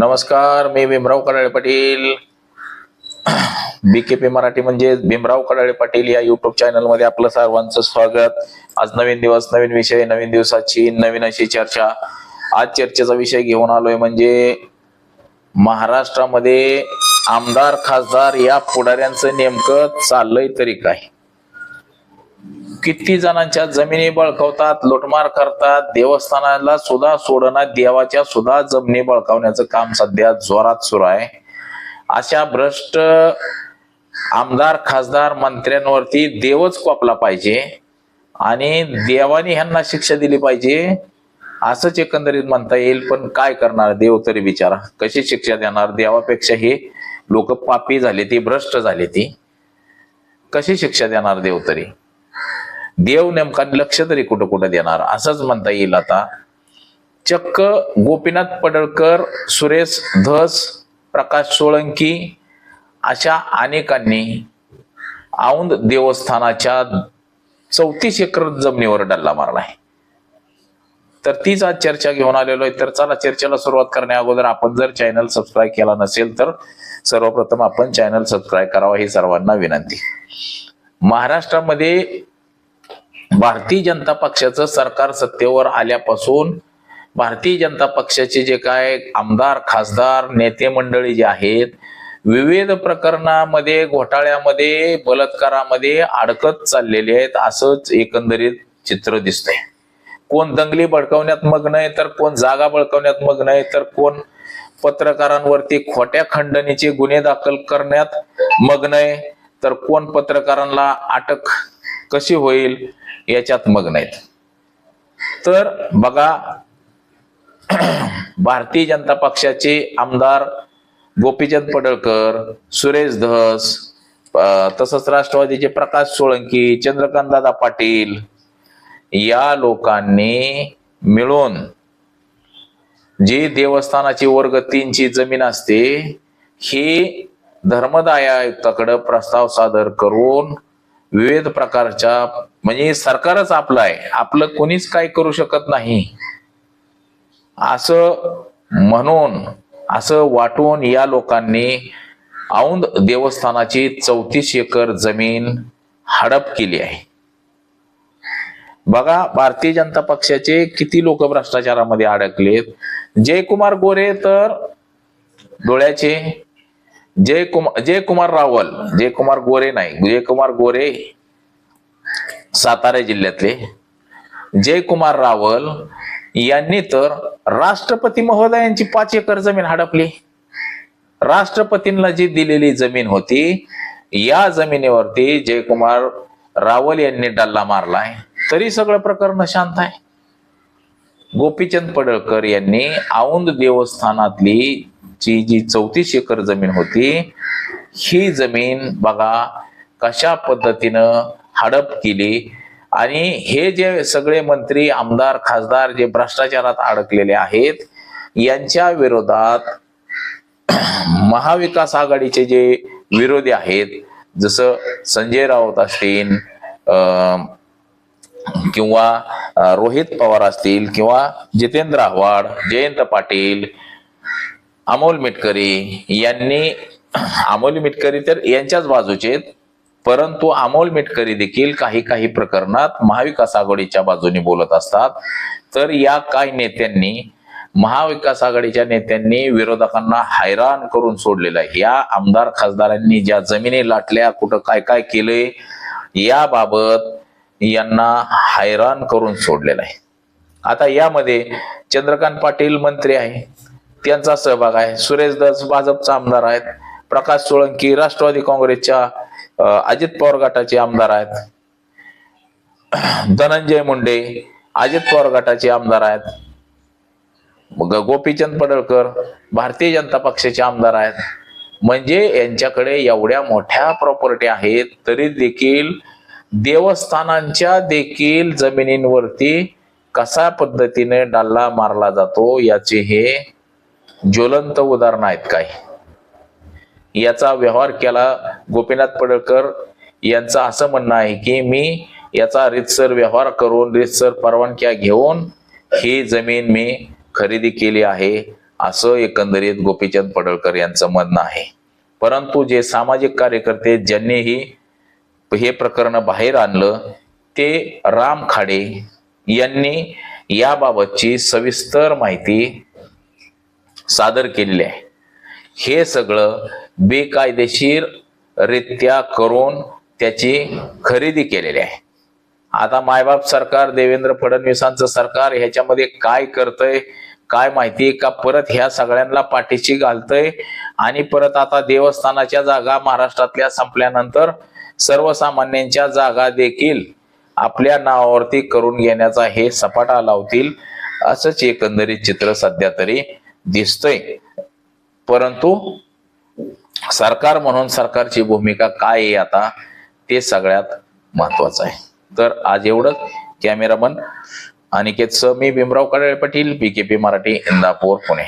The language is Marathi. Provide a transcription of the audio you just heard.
नमस्कार मी भीमराव कडाळे पाटील. बीकेपी मराठी म्हणजे भीमराव कडाळे पाटील या युट्यूब चॅनलमध्ये आपलं सर्वांचं स्वागत. आज नवीन दिवस नवीन विषय नवीन दिवसाची नवीन अशी चर्चा. आज चर्चेचा विषय घेऊन आलोय म्हणजे महाराष्ट्रामध्ये आमदार खासदार या पुढाऱ्यांचं नेमकं चाललंय तरी काय? किती जणांच्या जमिनी बळकवतात लुटमार करतात देवस्थानाला सुद्धा सोडणार देवाच्या सुद्धा जमिनी बळकावण्याचं काम सध्या जोरात सुरू आहे. अशा भ्रष्ट आमदार खासदार मंत्र्यांवरती देवच कोपला पाहिजे आणि देवाने ह्यांना शिक्षा दिली पाहिजे असंच एकंदरीत म्हणता येईल. पण काय करणार? देव तरी विचारा कशी शिक्षा देणार? देवापेक्षा हे लोक पापी झाले ती भ्रष्ट झाली ती. कशी शिक्षा देणार देव तरी? देव नेमका लक्ष तरी कुठं कुठं देणार? असंच म्हणता येईल आता. चक्क गोपीनाथ पडळकर सुरेश धस प्रकाश सोळंकी अशा अनेकांनी औंध देवस्थानाच्या चौतीस एकर जमिनीवर डल्ला मारलाय तर तीच आज चर्चा घेऊन आलेलो आहे. तर चला चर्चेला सुरुवात करण्या अगोदर आपण जर चॅनल सबस्क्राईब केला नसेल तर सर्वप्रथम आपण चॅनल सबस्क्राईब करावा ही सर्वांना विनंती. महाराष्ट्रामध्ये भारतीय जनता पक्षाचं सरकार सत्तेवर आल्यापासून भारतीय जनता पक्षाचे जे काय आमदार खासदार नेते मंडळी जे आहेत विविध प्रकरणामध्ये घोटाळ्यामध्ये बलात्कारामध्ये अडकत चाललेले आहेत असंच एकंदरीत चित्र दिसतंय. कोण दंगली भडकवण्यात मग नाही तर कोण जागा बळकवण्यात मग नाही तर कोण पत्रकारांवरती खोट्या खंडणीचे गुन्हे दाखल करण्यात मग्न आहे तर कोण पत्रकारांना अटक कशी होईल याच्यात मग्न आहेत तर बघा भारतीय जनता पक्षाचे आमदार गोपीचंद पडळकर सुरेश धस तसंच राष्ट्रवादीचे प्रकाश सोळंकी चंद्रकांत पाटील या लोकांनी मिळून जी देवस्थानाची वर्ग तीनची जमीन असते ही धर्मदाय आयुक्ताकडे प्रस्ताव सादर करून विविध प्रकारच्या म्हणजे सरकारच आपलं आहे. आपलं कोणीच काय करू शकत नाही. असं म्हणून असं वाटून या लोकांनी औंध देवस्थानाची चौतीस एकर जमीन हडप केली आहे. बघा भारतीय जनता पक्षाचे किती लोक भ्रष्टाचारामध्ये अडकलेत. जयकुमार गोरे तर डोळ्याचे जयकुमार जयकुमार रावल जयकुमार गोरे नाही जयकुमार गोरे सातारा जिल्ह्यातले. जयकुमार रावल यांनी तर राष्ट्रपती महोदयांची पाच एकर जमीन हडपली. राष्ट्रपतींना जी दिलेली जमीन होती या जमिनीवरती जयकुमार रावल यांनी डल्ला मारलाय. तरी सगळं प्रकरण शांत आहे. गोपीचंद पडळकर यांनी औंद देवस्थानातली जी जी चौतीस एकर जमीन होती ही जमीन बघा कशा पद्धतीनं हडप केली आणि हे जे सगळे मंत्री आमदार खासदार जे भ्रष्टाचारात अडकलेले आहेत यांच्या विरोधात महाविकास आघाडीचे जे विरोधी आहेत जसं संजय राऊत असतील किंवा रोहित पवार असतील किंवा जितेंद्र आव्हाड जयंत पाटील अमोल मिटकरी यांनी अमोल मिटकरी तर यांच्याच बाजूचे आहेत. परंतु अमोल मिटकरी देखील काही काही प्रकरणात महाविकास आघाडीच्या बाजूने बोलत असतात तर या काही नेत्यांनी महाविकास आघाडीच्या नेत्यांनी विरोधकांना हैराण करून सोडलेलं आहे या आमदार खासदारांनी ज्या जमिनी लाटल्या कुठं काय काय केलंय याबाबत यांना हैराण करून सोडलेला आहे. आता यामध्ये चंद्रकांत पाटील मंत्री आहे त्यांचा सहभाग आहे सुरेश दस भाजपचा आमदार आहेत प्रकाश सोळंकी राष्ट्रवादी काँग्रेसच्या अजित पवार गटाचे आमदार आहेत धनंजय मुंडे अजित पवार गटाचे आमदार आहेत मग गोपीचंद पडळकर भारतीय जनता पक्षाचे आमदार आहेत. म्हणजे यांच्याकडे एवढ्या मोठ्या प्रॉपर्टी आहेत तरी देखील देवस्थानांच्या देखील जमिनींवरती कसा पद्धतीने डाल्ला मारला जातो याचे हे ज्वलंत उदाहरण आहेत काय याचा व्यवहार केला गोपीनाथ पडळकर यांचं असं म्हणणं आहे की मी याचा रितसर व्यवहार करून रितसर परवानग्या घेऊन ही जमीन मी खरेदी केली आहे असं एकंदरीत गोपीचंद पडळकर यांचं म्हणणं आहे. परंतु जे सामाजिक कार्यकर्ते ज्यांनीही प्रकरण बाहेर आणलं. ते राम खाडे यांनी याबाबतची सविस्तर माहिती सादर केलेली आहे. हे सगळं बेकायदेशीर रित्या करून त्याची खरेदी केलेली आहे. आता मायबाप सरकार देवेंद्र फडणवीसांचं सरकार ह्याच्यामध्ये काय करतंय काय माहिती का? परत ह्या सगळ्यांना पाठीशी घालतंय आणि परत आता देवस्थानाच्या जागा महाराष्ट्रातल्या संपल्यानंतर सर्वसामान्यांच्या जागा देखील आपल्या नावावरती करून घेण्याचा हे सपाटा लावतील असंच एकंदरीत चित्र सध्या तरी दिसतंय. परंतु सरकार म्हणून सरकारची भूमिका काय आहे आता ते सगळ्यात महत्वाचं आहे. तर आज एवढंच. कॅमेरामन अनिकेत स मी भीमराव कडाळे पाटील बीकेपी मराठी इंदापूर पुणे.